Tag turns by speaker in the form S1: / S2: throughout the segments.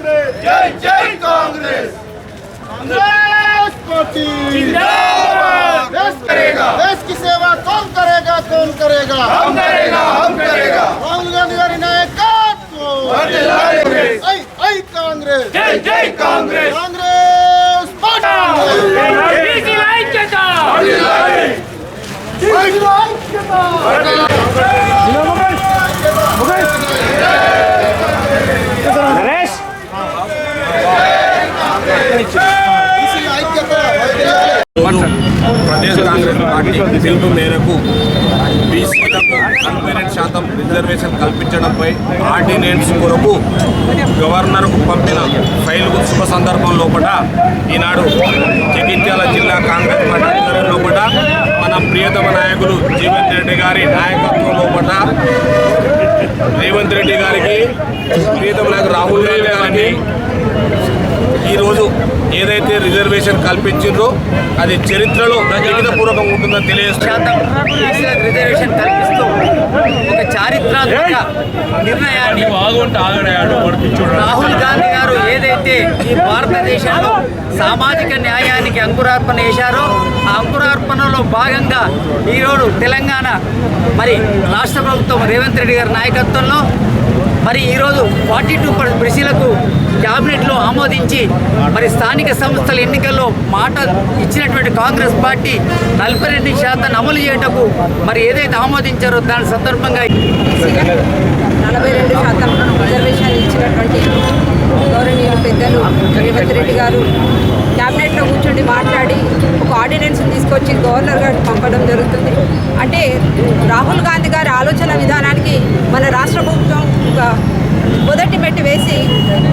S1: कांग्रेस
S2: जय जय कांग्रेस
S1: कांग्रेस पार्टी
S2: जिंदाबाद
S1: देश
S2: करेगा
S1: देश की सेवा कौन करेगा कौन करेगा
S2: हम करेगा हम करेगा
S1: राहुल गांधी गारी नायकत्व
S2: कांग्रेस
S1: ఐ ఐ కాంగ్రెస్
S2: जय जय कांग्रेस
S1: కాంగ్రెస్ పార్టీ
S3: ఆర్డినెన్స్ కొరకు గవర్నర్కు పంపిన ఫైల్ శుభ సందర్భం లోపల ఈనాడు జగిత్యాల జిల్లా కాంగ్రెస్ పార్టీ లోపల మన ప్రియతమ నాయకులు జీవన్ రెడ్డి గారి నాయకత్వం లోపల రేవంత్ రెడ్డి గారికి ప్రియతమ నాయకులు రాహుల్ గాంధీ గారికి ఈరోజు ఏదైతే రిజర్వేషన్ కల్పించిందో అది చరిత్రలో పూర్వకంగా ఉంటుందని
S4: తెలియజేస్తాం రిజర్వేషన్ కల్పిస్తూ. ఒక చారిత్రాత్మక నిర్ణయాన్ని రాహుల్ గాంధీ గారు ఏదైతే ఈ భారతదేశంలో సామాజిక న్యాయానికి అంకురార్పణ చేశారో అంకురార్పణలో భాగంగా ఈరోజు తెలంగాణ మరి రాష్ట్ర ప్రభుత్వం రేవంత్ రెడ్డి గారి నాయకత్వంలో మరి ఈరోజు ఫార్టీ టూ బీసీలకు క్యాబినెట్లో ఆమోదించి మరి స్థానిక సంస్థల ఎన్నికల్లో మాట ఇచ్చినటువంటి కాంగ్రెస్ పార్టీ నలభై రెండు శాతాన్ని అమలు చేయటకు మరి ఏదైతే ఆమోదించారో దాని సందర్భంగా
S5: నలభై రెండు శాతం రిజర్వేషన్ ఇచ్చినటువంటి గౌరవనీయులు పెద్దలు రేవంత్ రెడ్డి గారు క్యాబినెట్లో కూర్చొని మాట్లాడి ఆర్డినెన్స్ తీసుకొచ్చి గవర్నర్ గారికి పంపడం జరుగుతుంది. అంటే రాహుల్ గాంధీ గారి ఆలోచన విధానానికి మన రాష్ట్ర ప్రభుత్వం ఒక మొదటి పెట్టి వేసి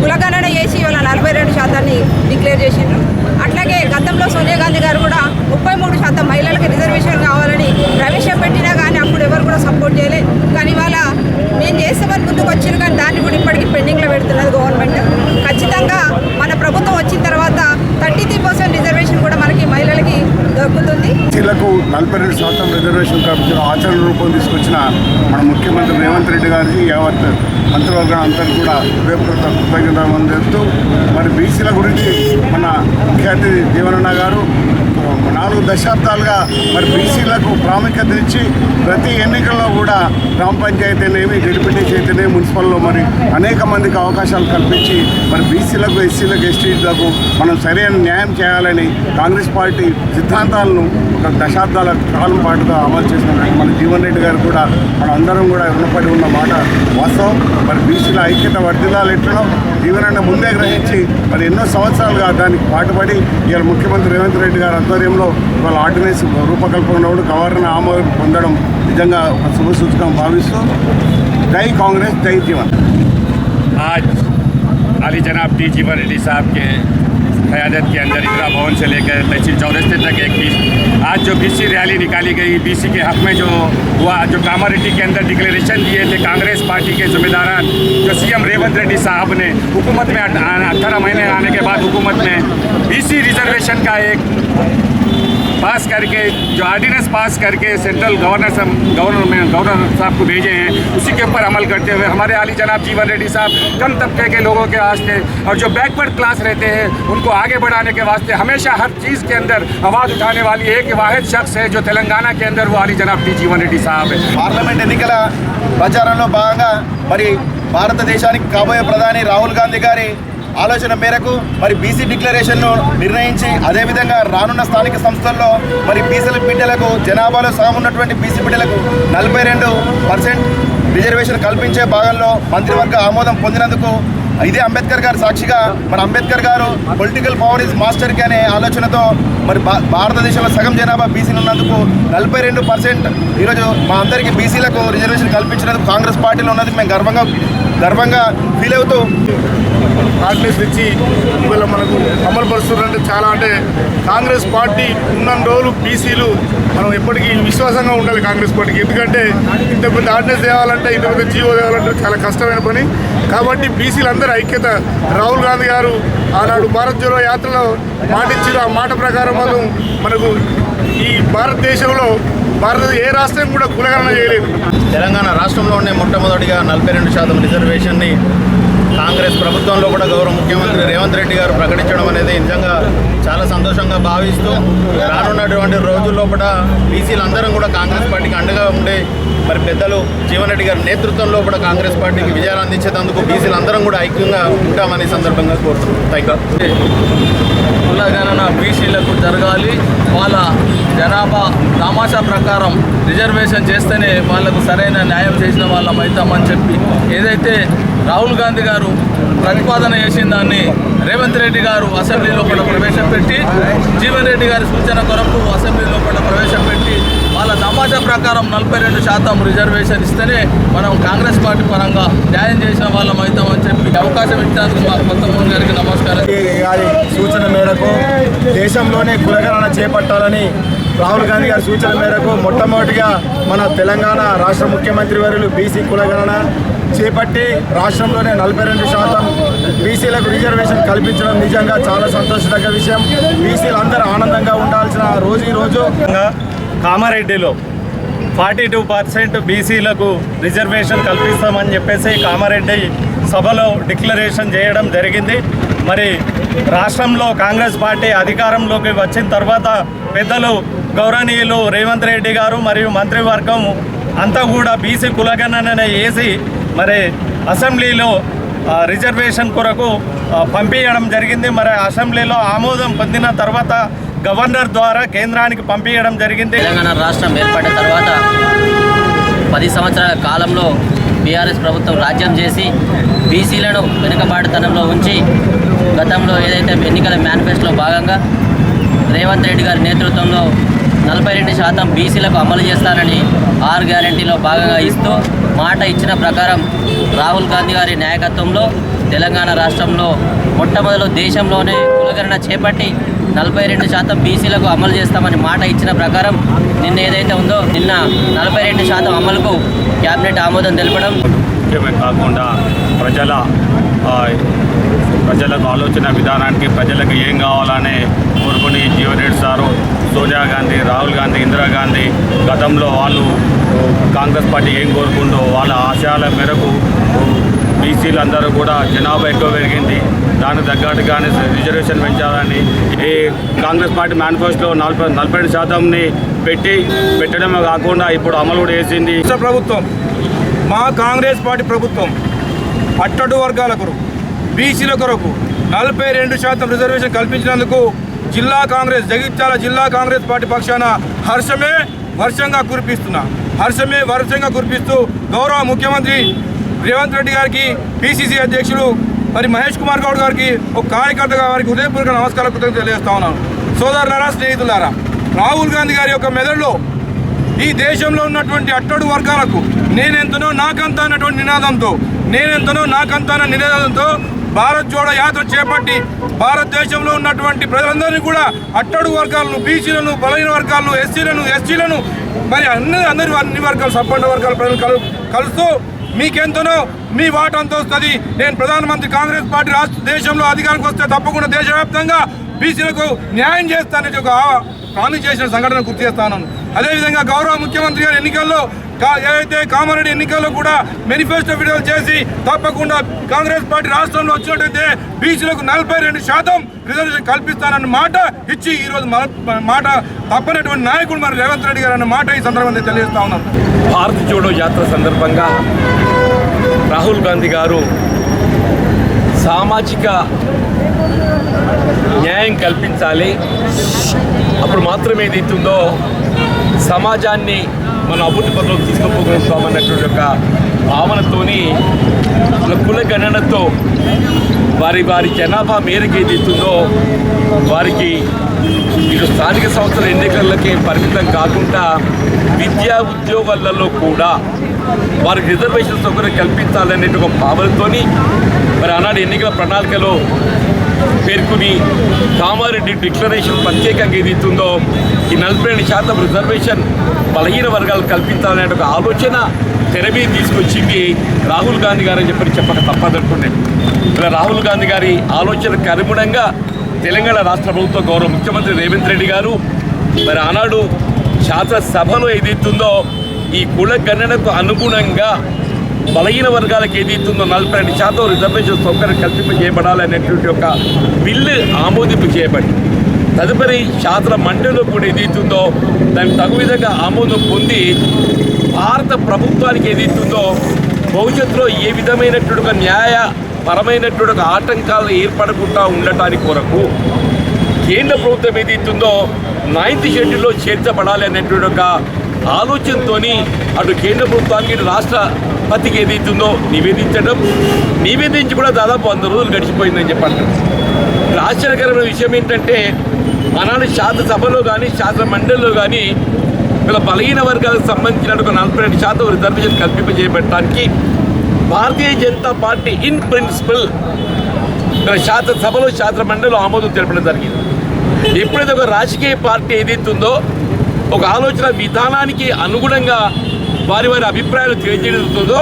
S5: కులగణన చేసి ఇవాళ నలభై రెండు శాతాన్ని డిక్లేర్ చేసిండ్రు. అట్లాగే గతంలో సోనియా గాంధీ గారు కూడా ముప్పై మూడు శాతం మహిళలకు రిజర్వేషన్ కావాలని ప్రవేశపెట్టినా కానీ అప్పుడు ఎవరు కూడా సపోర్ట్ చేయలేదు కానీ ఇవాళ మేము చేస్తామని ముందుకు వచ్చిన కానీ దాన్ని కూడా ఇప్పటికీ పెండింగ్లో పెడుతున్నది గవర్నమెంట్ ఖచ్చితంగా మన ప్రభుత్వం వచ్చిన తర్వాత థర్టీ త్రీ పర్సెంట్ రిజర్వేషన్ కూడా మనకి మహిళలకి దొరుకుతుంది
S6: ఎస్సీలకు నలభై రెండు శాతం రిజర్వేషన్ కల్పించిన ఆచరణ రూపం తీసుకొచ్చిన మన ముఖ్యమంత్రి రేవంత్ రెడ్డి గారికి యావత్ మంత్రివర్గం అంతా కూడా హృదయపూర్వక కృతజ్ఞతలు మరి బీసీల గురించి మన ముఖ్య అతిథి జీవనన్న గారు నాలుగు దశాబ్దాలుగా మరి బీసీలకు ప్రాముఖ్యత ఇచ్చి ప్రతి ఎన్నికల్లో కూడా గ్రామ పంచాయతీనేమి అనేవి జడిపిటీస్ మున్సిపల్లో మరి అనేక మందికి అవకాశాలు కల్పించి మరి బీసీలకు ఎస్సీలకు ఎస్టీలకు మనం సరైన న్యాయం చేయాలని కాంగ్రెస్ పార్టీ సిద్ధాంతాలను ఒక దశాబ్దాల కాలం పాటుగా అమలు చేసిన మన జీవన్ రెడ్డి గారు కూడా మన అందరం కూడా రుణపడి ఉన్న మాట వాస్తవం మరి బీసీల ఐక్యత వర్ధిల్లాలు ఎట్లనో జీవనన్న ముందే గ్రహించి మరి ఎన్నో సంవత్సరాలుగా దానికి పాటుపడి ఇవాళ ముఖ్యమంత్రి రేవంత్ రెడ్డి గారి ఆధ్వర్యంలో ఇవాళ ఆర్డినెన్స్ రూపకల్పనలో గవర్నర్ ఆమోదం పొందడం నిజంగా ఒక శుభ సూచకం భావిస్తూ జై కాంగ్రెస్ జై జీవన్
S7: आज अली जनाब डी जीवन रेड्डी साहब के क़्यादत के अंदर इंदिरा भवन से लेकर तहसील चौरस्ते तक एक बीस आज जो बीसी रैली निकाली गई, बीसी के हक में जो हुआ जो कामारेड्डी के अंदर डिक्लेरेशन दिए थे कांग्रेस पार्टी के जिम्मेदारान, जो सीएम रेवंत रेड्डी साहब ने हुकूमत में अठारह महीने आने के बाद हुकूमत में बीसी रिजर्वेशन का एक पास करके जो ऑर्डिनेंस पास करके सेंट्रल गवर्नर गवर्नर में गवर्नर साहब को भेजे हैं उसी के ऊपर अमल करते हुए हमारे आली जनाब जीवन रेड्डी साहब कम तबके के लोगों के वास्ते और जो बैकवर्ड क्लास रहते हैं उनको आगे बढ़ाने के वास्ते हमेशा हर चीज़ के अंदर आवाज़ उठाने वाली एक वाहिद शख्स है जो तेलंगाना के अंदर वो आली जनाब डी जीवन रेड्डी साहब है
S2: పార్లమెంట్ ఎన్నికల ప్రచారంలో భాగంగా మరి భారతదేశానికి కాబోయే ప్రధాని రాహుల్ గాంధీ గారి ఆలోచన మేరకు మరి బీసీ డిక్లరేషన్ను నిర్ణయించి అదేవిధంగా రానున్న స్థానిక సంస్థల్లో మరి బీసీల బిడ్డలకు జనాభాలో సగం ఉన్నటువంటి బీసీ బిడ్డలకు నలభై రెండు పర్సెంట్ రిజర్వేషన్ కల్పించే భాగంలో మంత్రివర్గ ఆమోదం పొందినందుకు ఇదే అంబేద్కర్ గారు సాక్షిగా మరి అంబేద్కర్ గారు పొలిటికల్ పవర్ ఇస్ మాస్టర్కి అనే ఆలోచనతో మరి భా- భారతదేశంలో సగం జనాభా బీసీలు ఉన్నందుకు నలభై రెండు పర్సెంట్ ఈరోజు మా అందరికీ బీసీలకు రిజర్వేషన్ కల్పించినందుకు కాంగ్రెస్ పార్టీలో ఉన్నందుకు మేము గర్వంగా గర్వంగా ఫీల్ అవుతూ
S6: ఆర్డినెన్స్ ఇచ్చి ఇవాళ మనకు అమలుపరుస్తున్నారంటే చాలా అంటే కాంగ్రెస్ పార్టీ ఉన్న రోజులు బీసీలు మనం ఎప్పటికీ విశ్వాసంగా ఉండాలి కాంగ్రెస్ పార్టీకి. ఎందుకంటే ఇంత పెద్ద ఆర్డినెన్స్ తేవాలంటే ఇంత పెద్ద జీవో తేవాలంటే చాలా కష్టమైన పని. కాబట్టి బీసీలందరూ ఐక్యత. రాహుల్ గాంధీ గారు ఆనాడు భారత్ జోడో యాత్రలో మాటిచ్చిన ఆ మాట ప్రకారం మనం మనకు ఈ భారతదేశంలో భారత ఏ రాష్ట్రం కూడా కులగణన చేయలేదు.
S2: తెలంగాణ రాష్ట్రంలోనే మొట్టమొదటిగా నలభై రెండు శాతం రిజర్వేషన్ని కాంగ్రెస్ ప్రభుత్వంలో కూడా గౌరవ ముఖ్యమంత్రి రేవంత్ రెడ్డి గారు ప్రకటించడం అనేది నిజంగా చాలా సంతోషంగా భావిస్తూ రానున్నటువంటి రోజుల్లో కూడా బీసీలందరం కూడా కాంగ్రెస్ పార్టీకి అండగా ఉండే మరి పెద్దలు జీవన్ రెడ్డి గారి నేతృత్వంలో కూడా కాంగ్రెస్ పార్టీకి విజయాలు అందించేందుకు బీసీలందరం కూడా ఐక్యంగా ఉంటామని సందర్భంగా కోరుతున్నాం. థ్యాంక్ యూ
S8: కులగణన బీసీలకు జరగాలి. వాళ్ళ జనాభా తమాషా ప్రకారం రిజర్వేషన్ చేస్తేనే వాళ్ళకు సరైన న్యాయం చేసిన వాళ్ళం అవుతామని చెప్పి ఏదైతే రాహుల్ గాంధీ గారు ప్రతిపాదన చేసిన దాన్ని రేవంత్ రెడ్డి గారు అసెంబ్లీలో కూడా ప్రవేశపెట్టి జీవన్ రెడ్డి గారి సూచన కొరకు అసెంబ్లీలో కూడా ప్రవేశపెట్టి వాళ్ళ సమాజం ప్రకారం నలభై రెండు శాతం రిజర్వేషన్ ఇస్తేనే మనం కాంగ్రెస్ పార్టీ పరంగా న్యాయం చేసిన వాళ్ళం అవుతామని చెప్పి అవకాశం ఇచ్చినందుకు మా కొత్త మోహన్ గారికి నమస్కారం.
S2: గారి సూచన మేరకు దేశంలోనే కులగణన చేపట్టాలని రాహుల్ గాంధీ గారి సూచన మేరకు మొట్టమొదటిగా మన తెలంగాణ రాష్ట్ర ముఖ్యమంత్రి వర్యులు బీసీ కులగణన చేపట్టి రాష్ట్రంలోనే నలభై రెండు శాతం బీసీలకు రిజర్వేషన్ కల్పించడం నిజంగా చాలా సంతోషదగ్గ విషయం. బీసీలు అందరూ ఆనందంగా ఉండాల్సిన రోజు ఈ రోజు
S9: కామారెడ్డిలో ఫార్టీ టూ పర్సెంట్ బీసీలకు రిజర్వేషన్ కల్పిస్తామని చెప్పేసి కామారెడ్డి సభలో డిక్లరేషన్ చేయడం జరిగింది. మరి రాష్ట్రంలో కాంగ్రెస్ పార్టీ అధికారంలోకి వచ్చిన తర్వాత పెద్దలు గౌరవనీయులు రేవంత్ రెడ్డి గారు మరియు మంత్రివర్గం అంతా కూడా బీసీ కులగణన వేసి మరి అసెంబ్లీలో రిజర్వేషన్ కొరకు పంపించడం జరిగింది. మరి అసెంబ్లీలో ఆమోదం పొందిన తర్వాత గవర్నర్ ద్వారా కేంద్రానికి పంపించడం జరిగింది.
S4: తెలంగాణ రాష్ట్రం ఏర్పడిన తర్వాత పది సంవత్సరాల కాలంలో బీఆర్ఎస్ ప్రభుత్వం రాజ్యం చేసి బీసీలను వెనుకబాటుతనంలో ఉంచి గతంలో ఏదైతే ఎన్నికల మేనిఫెస్టోలో భాగంగా రేవంత్ రెడ్డి గారి నేతృత్వంలో నలభై రెండు శాతం బీసీలకు అమలు చేస్తానని ఆరు గ్యారంటీలో భాగంగా ఇస్తూ మాట ఇచ్చిన ప్రకారం రాహుల్ గాంధీ గారి నాయకత్వంలో తెలంగాణ రాష్ట్రంలో మొట్టమొదలు దేశంలోనే కులగణన చేపట్టి నలభై రెండు శాతం బీసీలకు అమలు చేస్తామని మాట ఇచ్చిన ప్రకారం నిన్న ఏదైతే ఉందో నిన్న నలభై రెండు శాతం అమలుకు క్యాబినెట్ ఆమోదం తెలపడం
S10: ముఖ్యమే కాకుండా ప్రజల ప్రజలకు ఆలోచన విధానానికి ప్రజలకు ఏం కావాలనే కోరుకుని జీవనరెడ్డి సారు సోనియా గాంధీ రాహుల్ గాంధీ ఇందిరాగాంధీ గతంలో వాళ్ళు కాంగ్రెస్ పార్టీ ఏం కోరుకుందో వాళ్ళ ఆశయాల మేరకు బీసీలు అందరూ కూడా జనాభా ఎక్కువ పెరిగింది. దానికి తగ్గట్టుగానే రిజర్వేషన్ పెంచాలని. ఈ కాంగ్రెస్ పార్టీ మేనిఫెస్టో నలభై నలభై రెండు శాతంని పెట్టి పెట్టడమే కాకుండా ఇప్పుడు అమలు కూడా
S11: వేసింది ప్రభుత్వం మా కాంగ్రెస్ పార్టీ ప్రభుత్వం అట్టడు వర్గాల కొరకు బీసీల కొరకు నలభై రెండు శాతం రిజర్వేషన్ కల్పించినందుకు జిల్లా కాంగ్రెస్ జగిత్యాల జిల్లా కాంగ్రెస్ పార్టీ పక్షాన హర్షమే వర్షంగా కురిపిస్తున్నా. హర్షమే వర్షంగా కురిపిస్తూ గౌరవ ముఖ్యమంత్రి రేవంత్ రెడ్డి గారికి పిసిసి అధ్యక్షులు మరి మహేష్ కుమార్ గౌడ్ గారికి ఒక కార్యకర్తగా వారికి హృదయపూర్వక నమస్కారాలు కృతజ్ఞత తెలియజేస్తా ఉన్నాను. సోదరులారా స్నేహితులారా రాహుల్ గాంధీ గారి యొక్క మెదడులో ఈ దేశంలో ఉన్నటువంటి అట్టడు వర్గాలకు నేనెంతనో నాకంతా అన్నటువంటి నినాదంతో నేనెంతనో నాకంతా అన్న నినాదంతో భారత్ జోడో యాత్ర చేపట్టి భారతదేశంలో ఉన్నటువంటి ప్రజలందరినీ కూడా అట్టడు వర్గాలను బీసీలను బలహీన వర్గాలను ఎస్సీలను ఎస్టీలను మరి అన్ని అందరి అన్ని వర్గాలు సంపన్న వర్గాల ప్రజలు కలు కలుస్తూ మీకెంతనో మీ వాటంతో వస్తుంది. నేను ప్రధానమంత్రి కాంగ్రెస్ పార్టీ రాష్ట్ర దేశంలో అధికారానికి వస్తే తప్పకుండా దేశవ్యాప్తంగా బీసీలకు న్యాయం చేస్తానని ఒక హామీ చేసిన సంఘటన గుర్తు చేస్తాను అదేవిధంగా గౌరవ ముఖ్యమంత్రి గారు ఎన్నికల్లో ఏదైతే కామారెడ్డి ఎన్నికల్లో కూడా మేనిఫెస్టో విడుదల చేసి తప్పకుండా కాంగ్రెస్ పార్టీ రాష్ట్రంలో వచ్చినట్టయితే బీసీలకు నలభై రెండు శాతం రిజర్వేషన్ కల్పిస్తానన్న మాట ఇచ్చి ఈరోజు మాట తప్పనటువంటి నాయకుడు మన రేవంత్ రెడ్డి గారు అన్న మాట ఈ సందర్భంగా తెలియజేస్తా ఉన్నాం.
S10: భారత్ జోడో యాత్ర సందర్భంగా రాహుల్ గాంధీ గారు సామాజిక న్యాయం కల్పించాలి. అప్పుడు మాత్రమే ఏదైతుందో సమాజాన్ని మన అభివృద్ధి పథంలో తీసుకుపోగలుగుతామన్నటువంటి యొక్క భావనతోని కుల గణనతో వారి వారి జనాభా మేరకు ఏదైతుందో వారికి ఇటు స్థానిక సంస్థల ఎన్నికలకే పరిమితం కాకుండా విద్యా ఉద్యోగాలలో కూడా వారికి రిజర్వేషన్ సౌకర్యం కల్పించాలనే ఒక భావనతోని మరి ఆనాడు ఎన్నికల ప్రణాళికలో పేర్కొని కామారెడ్డి డిక్లరేషన్ ప్రత్యేకంగా ఏదైతుందో ఈ నలభై రెండు శాతం రిజర్వేషన్ బలహీన వర్గాలు కల్పించాలనే ఒక ఆలోచన తెర మీద తీసుకొచ్చింది రాహుల్ గాంధీ గారు అని చెప్పి చెప్పక తప్పదనుకున్నాను. ఇలా రాహుల్ గాంధీ గారి ఆలోచనకు అనుగుణంగా తెలంగాణ రాష్ట్ర ప్రభుత్వ గౌరవ ముఖ్యమంత్రి రేవంత్ రెడ్డి గారు మరి ఆనాడు శాసనసభలో ఏదైతుందో ఈ కుల గణనకు అనుగుణంగా బలహీన వర్గాలకు ఏది ఇస్తుందో నలభై రెండు శాతం రిజర్వేషన్ సౌకర్యం కల్పింపజేయబడాలి అనేటువంటి ఒక బిల్లు ఆమోదింపు చేయబడింది. తదుపరి శాస్త్ర మండలిలో కూడా ఏది ఇస్తుందో దానికి తగు విధంగా ఆమోదం పొంది భారత ప్రభుత్వానికి ఏది ఇస్తుందో భవిష్యత్తులో ఏ విధమైనటువంటి ఒక న్యాయపరమైనటువంటి ఒక ఆటంకాలు ఏర్పడకుండా ఉండటానికి కొరకు కేంద్ర ప్రభుత్వం ఏది ఇస్తుందో నైన్త్ షెడ్యూల్లో చేర్చబడాలి అనేటువంటి ఒక ఆలోచనతోని అటు కేంద్ర ప్రభుత్వానికి రాష్ట్ర రాష్ట్రపతికి ఏది ఇస్తుందో నివేదించడం. నివేదించి కూడా దాదాపు వంద రోజులు గడిచిపోయిందని చెప్పాలి ఆశ్చర్యకరమైన విషయం ఏంటంటే ఆనాడు శాసనసభలో కానీ శాసన మండలిలో కానీ వీళ్ళ బలహీన వర్గాలకు సంబంధించిన ఒక నలభై రెండు శాతం reservation కల్పింపజేయబడటానికి Bharatiya Janata party in principle ఇక్కడ శాసనసభలో శాసన మండలిలో ఆమోదం తెలపడం జరిగింది. ఎప్పుడైతే ఒక రాజకీయ పార్టీ ఏదైతే ఉందో ఒక ఆలోచన విధానానికి అనుగుణంగా వారి వారి అభిప్రాయాలు తెలియజేస్తుందో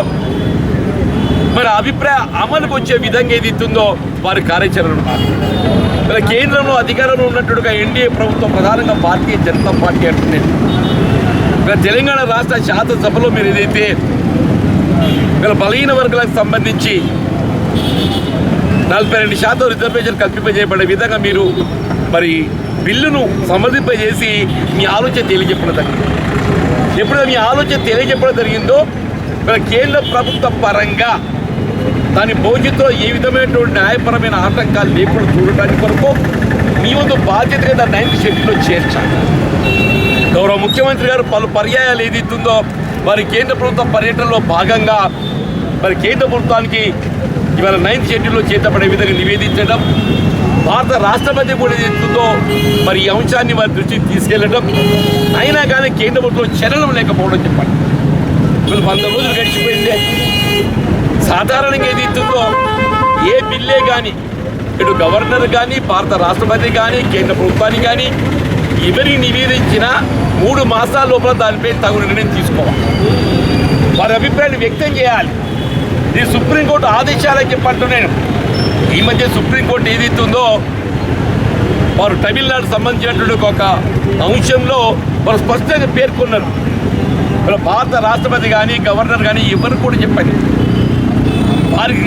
S10: మరి అభిప్రాయ అమలుకు వచ్చే విధంగా ఏదైతుందో వారి కార్యాచరణ ఇలా కేంద్రంలో అధికారంలో ఉన్నట్టుగా ఎన్డీఏ ప్రభుత్వం ప్రధానంగా భారతీయ జనతా పార్టీ అంటున్నాయి ఇక్కడ తెలంగాణ రాష్ట్ర శాసనసభలో మీరు ఏదైతే ఇక్కడ బలహీన వర్గాలకు సంబంధించి నలభై రెండు శాతం రిజర్వేషన్ కల్పింపజేయబడే విధంగా మీరు మరి బిల్లును సమర్థింపజేసి మీ ఆలోచన తెలియజెప్పడం జరిగింది. ఎప్పుడైతే మీ ఆలోచన తెలియజెప్పడం జరిగిందో మరి కేంద్ర ప్రభుత్వ పరంగా దాని భవిష్యత్తులో ఏ విధమైనటువంటి న్యాయపరమైన ఆటంకాలు లేకుండా చూడటానికి కొరకు మీ వద్ద బాధ్యతగా దాన్ని నైన్త్ షెడ్యూల్లో చేర్చాలి. గౌరవ ముఖ్యమంత్రి గారు పలు పర్యాయాలు ఏది ఇస్తుందో వారి కేంద్ర ప్రభుత్వ పర్యటనలో భాగంగా మరి కేంద్ర ప్రభుత్వానికి ఇవాళ నైన్త్ షెడ్యూల్లో చేతపడే విధంగా నివేదించడం భారత రాష్ట్రపతి కూడా ఏది ఇస్తుందో మరి ఈ అంశాన్ని వారి దృష్టికి తీసుకెళ్ళడం అయినా కానీ కేంద్ర ప్రభుత్వం చలనం లేకపోవడం చెప్పండి. వంద రోజులు గడిచిపోయిందే. సాధారణంగా ఏది ఇస్తుందో ఏ బిల్లే కానీ ఇటు గవర్నర్ కానీ భారత రాష్ట్రపతి కానీ కేంద్ర ప్రభుత్వానికి కానీ ఎవరికి నివేదించిన మూడు మాసాల లోపల దానిపై తగు నిర్ణయం తీసుకోవాలి. వారి అభిప్రాయాన్ని వ్యక్తం చేయాలి. ఇది సుప్రీంకోర్టు ఆదేశాలకు చెప్పంటూ నేను ఈ మధ్య సుప్రీంకోర్టు ఏదైతుందో వారు తమిళనాడు సంబంధించినటువంటి ఒక అంశంలో వారు స్పష్టంగా పేర్కొన్నారు. భారత రాష్ట్రపతి కానీ గవర్నర్ కానీ ఎవరు కూడా చెప్పండి వారికి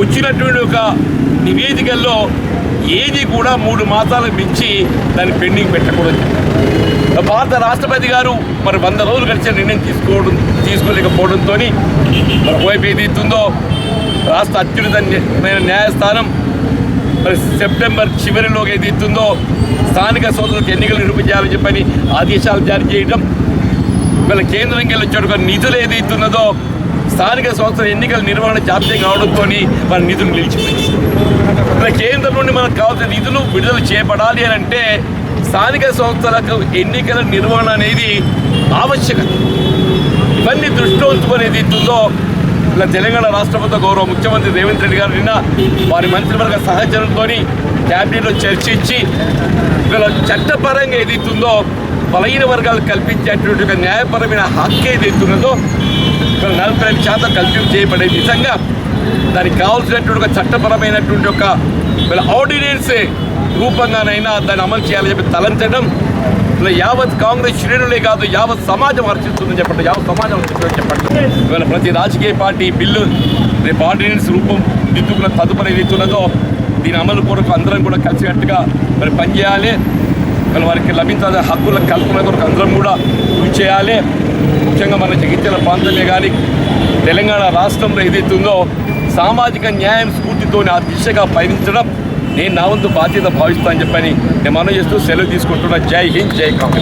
S10: వచ్చినటువంటి ఒక నివేదికల్లో ఏది కూడా మూడు మాసాలకు మించి దాన్ని పెండింగ్ పెట్టకూడదు. భారత రాష్ట్రపతి గారు మరి వంద రోజులు గడిచిన నిర్ణయం తీసుకోవడం తీసుకోలేకపోవడంతో మరి వైపు ఏది ఇస్తుందో రాష్ట్ర అత్యున్నతమైన న్యాయస్థానం మరి సెప్టెంబర్ చివరిలో ఏది ఇస్తుందో స్థానిక సోదరులకు ఎన్నికలు నిర్వహించాలని చెప్పని ఆదేశాలు జారీ చేయడం వీళ్ళ కేంద్రం వెళ్ళి వచ్చాడు నిధులు ఏది ఇస్తున్నదో స్థానిక సంస్థల ఎన్నికల నిర్వహణ జాప్యం కావడంతో మన నిధులు నిలిచిపోయింది కేంద్రం నుండి మనకు కావాల్సిన నిధులు విడుదల చేపడాలి అని అంటే స్థానిక సంస్థలకు ఎన్నికల నిర్వహణ అనేది ఆవశ్యకత. ఇవన్నీ దృష్టిలో ఉంచుకొని ఏది ఇస్తుందో ఇలా తెలంగాణ రాష్ట్ర ప్రభుత్వ గౌరవ ముఖ్యమంత్రి రేవంత్ రెడ్డి గారు నిన్న వారి మంత్రివర్గ సహచరులతో క్యాబినెట్లో చర్చించి వీళ్ళ చట్టపరంగా ఏది ఇస్తుందో బలహీన వర్గాలు కల్పించేటువంటి ఒక న్యాయపరమైన హక్కు ఏది నలభై రెండు శాతం కల్పింపు చేయబడే నిజంగా దానికి కావాల్సినటువంటి ఒక చట్టపరమైనటువంటి ఒక వీళ్ళ ఆర్డినెన్స్ రూపంగానైనా దాన్ని అమలు చేయాలని చెప్పి తలంచడం ఇలా యావత్ కాంగ్రెస్ శ్రేణులే కాదు యావత్ సమాజం అర్చిస్తుందని చెప్పండి యావత్ సమాజం అర్చిస్తుందని చెప్పండి. ఇవాళ ప్రతి రాజకీయ పార్టీ బిల్లు రేపు ఆర్డినెన్స్ రూపం దిద్దుకున్న తదుపరి రీతులతో దీని అమలు కొరకు అందరం కూడా కలిసినట్టుగా మరి పనిచేయాలి మరి వారికి లభించాల్సిన హక్కుల కల్పన కొరకు అందరం కూడా కృషి చేయాలి. ముఖ్యంగా మన జగిత్యాల ప్రాంతమే కానీ తెలంగాణ రాష్ట్రంలో ఏదైతుందో సామాజిక న్యాయం స్ఫూర్తితో ఆ దిశగా పయనించడం నేను నా వంతు బాధ్యత భావిస్తానని చెప్పని నేను మనం చేస్తూ సెలవు తీసుకుంటున్నా. జై హింద్ జై కాంగ్రెస్.